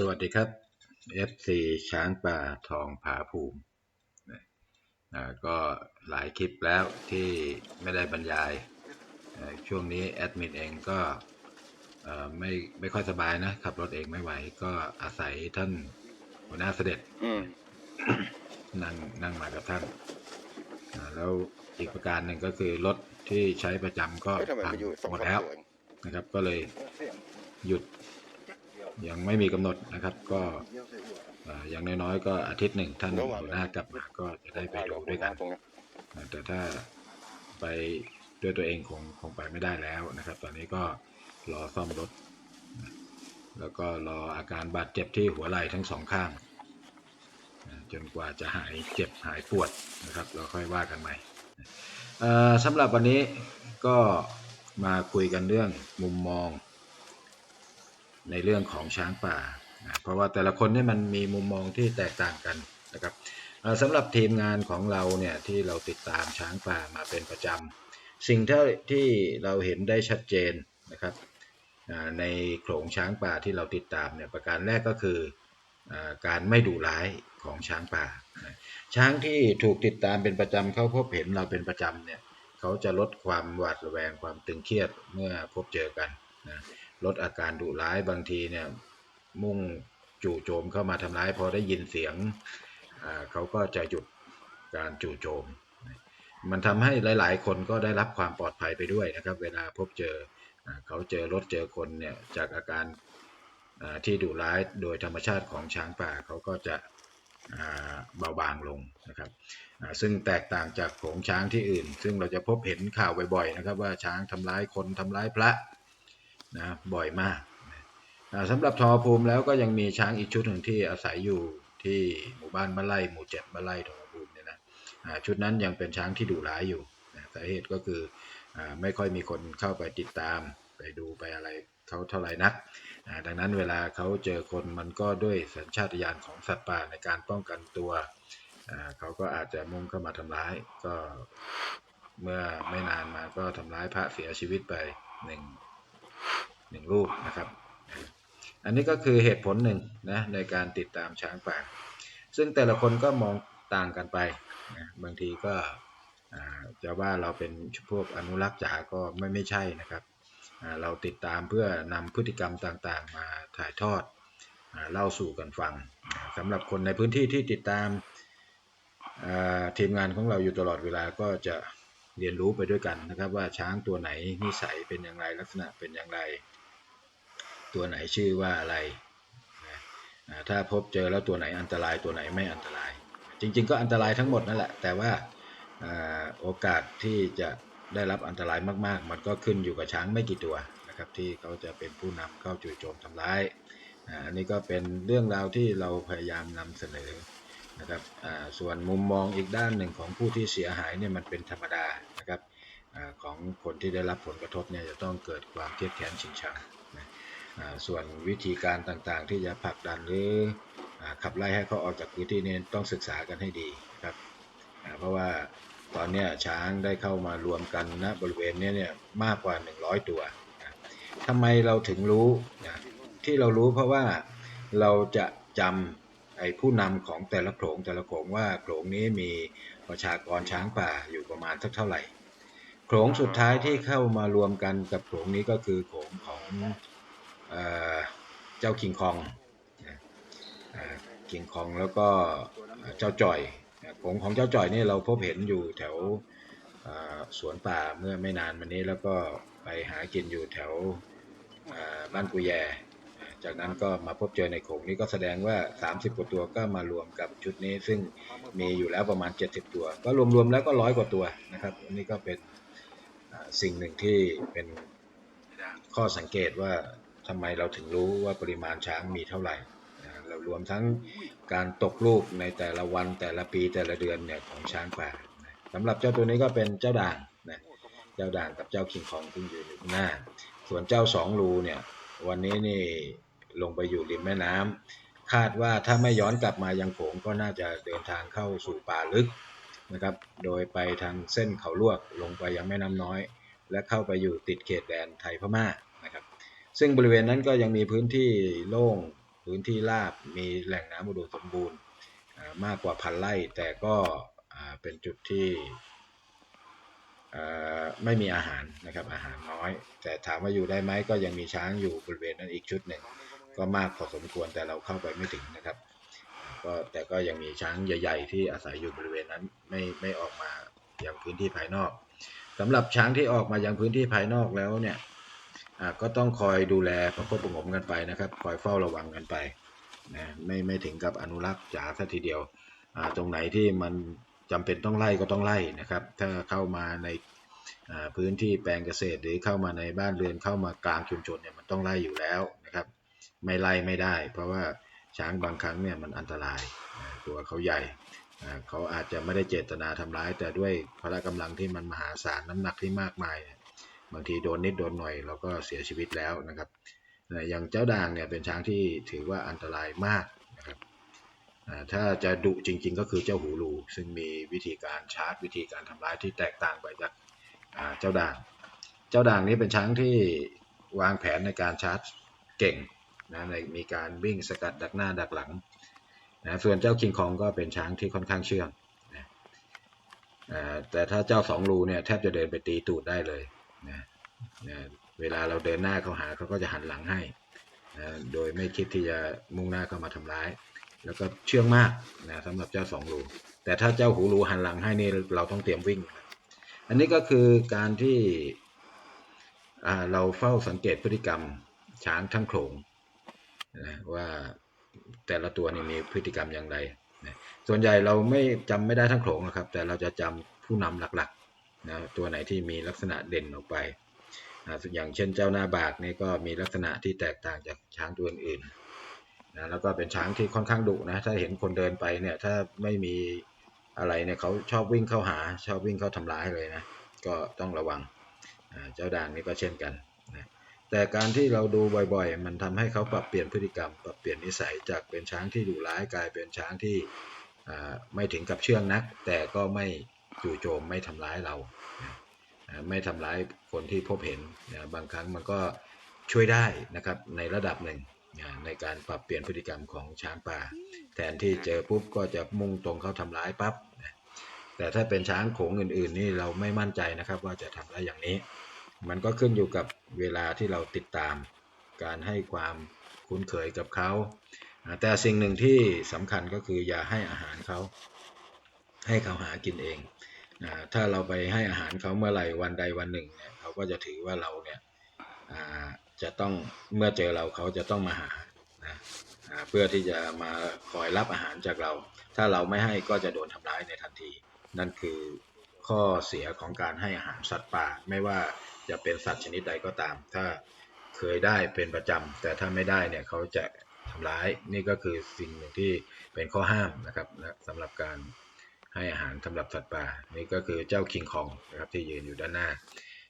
สวัสดีครับ FC ช้างป่าทองผาภูมินะอ่าก็หลายคลิปแล้วที่ไม่ได้บรรยายเอ่อช่วงนี้แอดมินเองก็เอ่อไม่ไม่ค่อยสบายนะ ขับรถเองไม่ไหว ก็อาศัยท่านหัวหน้าเสด็จอืมนั่งนั่งมากับท่านอ่าแล้วอีกประการหนึ่งก็คือรถที่ใช้ประจำก็เอ้ยทำไมพังไปอยู่สองหมดสามแล้วตัวเองนะครับ ก็เลยหยุด ยังไม่มีกำหนดนะครับ ก็อย่างน้อยๆก็อาทิตย์หนึ่งท่านหัวหน้ากลับมาก็จะได้ไปดูด้วยกันแต่ถ้าไปด้วยตัวเองคงคงไปไม่ได้แล้วนะครับ ตอนนี้ก็รอซ่อมรถ แล้วก็รออาการบาดเจ็บที่หัวไหล่ทั้งสองข้าง จนกว่าจะหายเจ็บหายปวดนะครับเราค่อยว่ากันใหม่สำหรับวันนี้ก็มาคุยกันเรื่องมุมมอง ในเรื่องของช้างป่านะเพราะว่าแต่ละคนเนี่ยมันมีมุมมองที่แตกต่างกันนะครับสำหรับทีมงานของเราเนี่ยที่เราติดตามช้างป่ามาเป็นประจำสิ่งที่ที่เราเห็นได้ชัดเจนนะครับในโขลงช้างป่าที่เราติดตามเนี่ยประการแรกก็คืออการไม่ดุร้ายของช้างป่า ช้างที่ถูกติดตามเป็นประจำเขาพบเห็นเราเป็นประจำเนี่ยเขาจะลดความหวาดระแวงความตึงเครียดเมื่อพบเจอกัน ลดอาการดุร้ายบางทีเนี่ยมุ่งจู่โจมเข้ามาทำร้ายพอได้ยินเสียงเขาก็จะหยุดการจู่โจม มันทำให้หลาย ๆ คนก็ได้รับความปลอดภัยไปด้วยนะครับ เวลาพบเจออเขาเจอรถเจอคนเนี่ยจากอาการที่ดุร้ายโดยธรรมชาติของช้างป่าเขาก็จะเบาบางลงนะครับซึ่งแตกต่างจากโขลงช้างที่อื่น ซึ่งเราจะพบเห็นข่าวบ่อย ๆ นะครับ ว่าช้างทำร้ายคนทำร้ายพระ นะบ่อยมากสำหรับทอภูมิแล้วก็ยังมีช้างอีกชุดหนึ่งที่อาศัยอยู่ที่หมู่บ้านบ้านไร่หมู่เจ็ดบ้านไร่ทอภูมิเนี่ยนะชุดนั้นยังเป็นช้างที่ดุร้ายอยู่นะสาเหตุก็คืออไม่ค่อยมีคนเข้าไปติดตามไปดูไปอะไรเขาเท่าไหร่นัก ดังนั้นเวลาเขาเจอคนมันก็ด้วยสัญชาตญาณของสัตว์ป่าในการป้องกันตัว เขาก็อาจจะมุ่งเข้ามาทำร้าย ก็เมื่อไม่นานมาก็ทำร้ายพระเสียชีวิตไปหนึ่ง หนึ่งรูปนะครับ อันนี้ก็คือเหตุผลหนึ่งนะในการติดตามช้างป่า ซึ่งแต่ละคนก็มองต่างกันไปนะบางทีก็จะว่าเราเป็นพวกอนุรักษ์จ๋าก็ไม่ไม่ใช่นะครับ เราติดตามเพื่อนำพฤติกรรมต่างๆ มาถ่ายทอดเล่าสู่กันฟังสำหรับคนในพื้นที่ที่ติดตามทีมงานของเราอยู่ตลอดเวลาก็จะเรียนรู้ไปด้วยกันนะครับว่าช้างตัวไหนนิสัยเป็นอย่างไรลักษณะเป็นอย่างไร ตัวไหนชื่อว่าอะไรนะถ้าพบเจอแล้วตัวไหนอันตรายตัวไหนไม่อันตราย จริง ๆ ก็อันตรายทั้งหมดนั่นแหละ แต่ว่าโอกาสที่จะได้รับอันตรายมากๆ มันก็ขึ้นอยู่กับช้างไม่กี่ตัวนะครับที่เขาจะเป็นผู้นำเข้าจู่โจมทำร้ายอันนี้ก็เป็นเรื่องราวที่เราพยายามนำเสนอนะครับส่วนมุมมองอีกด้านหนึ่งของผู้ที่เสียหายเนี่ยมันเป็นธรรมดานะครับอของคนที่ได้รับผลกระทบเนี่ยจะต้องเกิดความเครียดแค้นชิงชัง ส่วนวิธีการต่างๆ ที่จะผลักดันหรืออขับไล่ให้เขาออกจากพื้นที่นี้ต้องศึกษากันให้ดีครับเพราะว่าตอนนี้ช้างได้เข้ามารวมกันณบริเวณนี้เนี่ยมากกว่า 100 ตัวทำไมเราถึงรู้นะที่เรารู้เพราะว่าเราจะจำไอ้ผู้นำของแต่ละโขลงแต่ละโขลงว่าโขลงนี้มีประชากรช้างป่าอยู่ประมาณสักเท่าไหร่โขลงสุดท้ายที่เข้ามารวมกันกับโขลงนี้ก็คือโขลงของ เจ้าคิงคองคิงคองแล้วก็เจ้าจ่อยของของเจ้าจ่อยนี่เราพบเห็นอยู่แถวสวนป่าเมื่อไม่นานมานี้แล้วก็ไปหากินอยู่แถวบ้านกุแย จากนั้นก็มาพบเจอในโขงนี้ก็แสดงว่า 30 กว่าตัวก็มารวมกับชุดนี้ ซึ่งมีอยู่แล้วประมาณ 70 ตัว ก็รวมๆแล้วก็ร้อยกว่าตัวนะครับอันนี้ก็เป็นสิ่งหนึ่งที่เป็นข้อสังเกตว่า ทำไมเราถึงรู้ว่าปริมาณช้างมีเท่าไหร่นะเรารวมทั้งการตกลูกในแต่ละวันแต่ละปีแต่ละเดือนเนี่ยของช้างป่านะสำหรับเจ้าตัวนี้ก็เป็นเจ้าด่างนะเจ้าด่างกับเจ้าคิงคองซึ่งอยู่ด้างหน้า ส่วนเจ้าสองรูเนี่ยวันนี้นี่ลงไปอยู่ริมแม่น้ำคาดว่าถ้าไม่ย้อนกลับมายังโขงก็น่าจะเดินทางเข้าสู่ป่าลึกนะครับ โดยไปทางเส้นเขาลวกลงไปยังแม่น้ำน้อย และเข้าไปอยู่ติดเขตแดนไทยพม่า ซึ่งบริเวณนั้นก็ยังมีพื้นที่โล่งพื้นที่ราบมีแหล่งน้ำอุดมสมบูรณ์มากกว่าพันไร่ แต่ก็เป็นจุดที่ไม่มีอาหารนะครับอาหารน้อย แต่ถามว่าอยู่ได้ไหมก็ยังมีช้างอยู่บริเวณนั้นอีกชุดหนึ่งก็มากพอสมควรแต่เราเข้าไปไม่ถึงนะครับก็แต่ก็ยังมีช้างใหญ่ ๆ ที่อาศัยอยู่บริเวณนั้นไม่ไม่ออกมายังพื้นที่ภายนอกสำหรับช้างที่ออกมายังพื้นที่ภายนอกแล้วเนี่ย ก็ต้องคอยดูแลประคบประงมกันไปนะครับ คอยเฝ้าระวังกันไปนะไม่ไม่ถึงกับอนุรักษ์จ๋าซะทีเดียวตรงไหนที่มันจำเป็นต้องไล่ก็ต้องไล่นะครับ ถ้าเข้ามาในพื้นที่แปลงเกษตรหรือเข้ามาในบ้านเรือนเข้ามากลางชุมชนเนี่ยมันต้องไล่อยู่แล้วนะครับ ไม่ไล่ไม่ได้ เพราะว่าช้างบางครั้งเนี่ยมันอันตรายตัวเขาใหญ่เขาอาจจะไม่ได้เจตนาทำร้าย แต่ด้วยพละกำลังที่มันมหาศาลน้ำหนักที่มากมายเนี่ย บางทีโดนนิดโดนหน่อยเราก็เสียชีวิตแล้วนะครับอย่างเจ้าด่างเนี่ยเป็นช้างที่ถือว่าอันตรายมากนะครับถ้าจะดุจริง ๆ ก็คือเจ้าหูรูซึ่งมีวิธีการชาร์จ วิธีการทำร้ายที่แตกต่างไปจากเจ้าด่าง เจ้าด่างนี้เป็นช้างที่วางแผนในการชาร์จเก่งนะในมีการวิ่งสกัดดักหน้าดักหลังนะส่วนเจ้าคิงคองก็เป็นช้างที่ค่อนข้างเชื่องนะแต่ถ้าเจ้าสองรูเนี่ยแทบจะเดินไปตีตูดได้เลย นะนะเวลาเราเดินหน้าเข้าหาเขาก็จะหันหลังให้นะโดยไม่คิดที่จะมุ่งหน้าเข้ามาทำร้าย แล้วก็เชื่องมากนะสำหรับเจ้าสองรูแต่ถ้าเจ้าหูรูหันหลังให้นี่เราต้องเตรียมวิ่ง อันนี้ก็คือการที่เราเฝ้าสังเกตพฤติกรรมช้างทั้งโขลงนะว่าแต่ละตัวนี่มีพฤติกรรมอย่างไรนะส่วนใหญ่เราไม่จำไม่ได้ทั้งโขลงนะครับ แต่เราจะจำผู้นำหลัก นะตัวไหนที่มีลักษณะเด่นออกไปนะอย่างเช่นเจ้าหน้าบากนี่ก็มีลักษณะที่แตกต่างจากช้างตัวอื่นนะแล้วก็เป็นช้างที่ค่อนข้างดุนะถ้าเห็นคนเดินไปเนี่ยถ้าไม่มีอะไรเนี่ยเขาชอบวิ่งเข้าหาชอบวิ่งเข้าทำร้ายเลยนะก็ต้องระวังอ่าเจ้าด่างนี่ก็เช่นกันนะแต่การที่เราดูบ่อยๆ มันทำให้เขาปรับเปลี่ยนพฤติกรรม ปรับเปลี่ยนนิสัยจากเป็นช้างที่ดุร้ายกลายเป็นช้างที่ไม่ถึงกับเชื่องนัก แต่ก็ไม่จู่โจมไม่ทำร้ายเรา ไม่ทำร้ายคนที่พบเห็นนะบางครั้งมันก็ช่วยได้นะครับในระดับหนึ่งนะในการปรับเปลี่ยนพฤติกรรมของช้างป่า แทนที่เจอปุ๊บก็จะมุ่งตรงเข้าทำร้ายปั๊บนะแต่ถ้าเป็นช้างโขงอื่นๆนี่เราไม่มั่นใจนะครับว่าจะทำได้อย่างนี้ มันก็ขึ้นอยู่กับเวลาที่เราติดตาม การให้ความคุ้นเคยกับเขาแต่สิ่งหนึ่งที่สำคัญก็คืออย่าให้อาหารเขาให้เขาหากินเอง ถ้าเราไปให้อาหารเขาเมื่อไหร่วันใดวันหนึ่งเนี่ยเขาก็จะถือว่าเราเนี่ยจะต้องเมื่อเจอเราเขาจะต้องมาหานะเพื่อที่จะมาคอยรับอาหารจากเรา ถ้าเราไม่ให้ก็จะโดนทำร้ายในทันที นั่นคือข้อเสียของการให้อาหารสัตว์ป่า ไม่ว่าจะเป็นสัตว์ชนิดใดก็ตาม ถ้าเคยได้เป็นประจำแต่ถ้าไม่ได้เนี่ยเขาจะทำร้ายนี่ก็คือสิ่งหนึ่งที่เป็นข้อห้ามนะครับนะสำหรับการ ให้อาหารสำหรับสัตว์ป่านี่ก็คือเจ้าคิงคองนะครับที่ยืนอยู่ด้านหน้า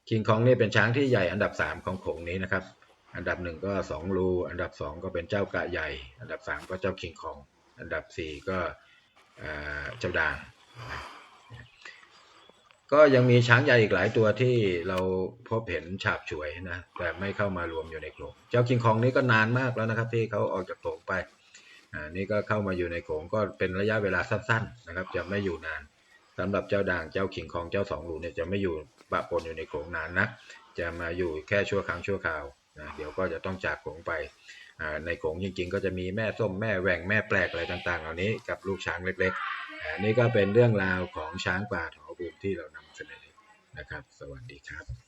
คิงคองนี่เป็นช้างที่ใหญ่อันดับ 3 ของโขงนี้นะครับ อันดับหนึ่งก็ 2 รู อันดับ 2 ก็เป็นเจ้ากะใหญ่ อันดับ 3 ก็เจ้าคิงคอง อันดับ 4 ก็เจ้าด่าง ก็ยังมีช้างใหญ่อีกหลายตัวที่เราพบเห็นฉาบฉวยนะ แต่ไม่เข้ามารวมอยู่ในโขลง เจ้าคิงคองนี่ก็นานมากแล้วนะครับที่เขาออกจากโขลงไป อ่านี่ก็เข้ามาอยู่ในโขงก็เป็นระยะเวลาสั้นๆนะครับ จะไม่อยู่นานสำหรับเจ้าด่างเจ้าคิงคองเจ้าสองหลูเนี่ยจะไม่อยู่ปะปนอยู่ในโขงนานนักจะมาอยู่แค่ชั่วครั้งชั่วคราวนะเดี๋ยวก็จะต้องจากโขงไปในโขงจริงๆ ก็จะมีแม่ส้มแม่แหว่งแม่แปลกอะไรต่างๆ เหล่านี้กับลูกช้างเล็กๆอ่านี่ก็เป็นเรื่องราวของช้างป่าถอบูมที่เรานำเสนอนะครับ สวัสดีครับ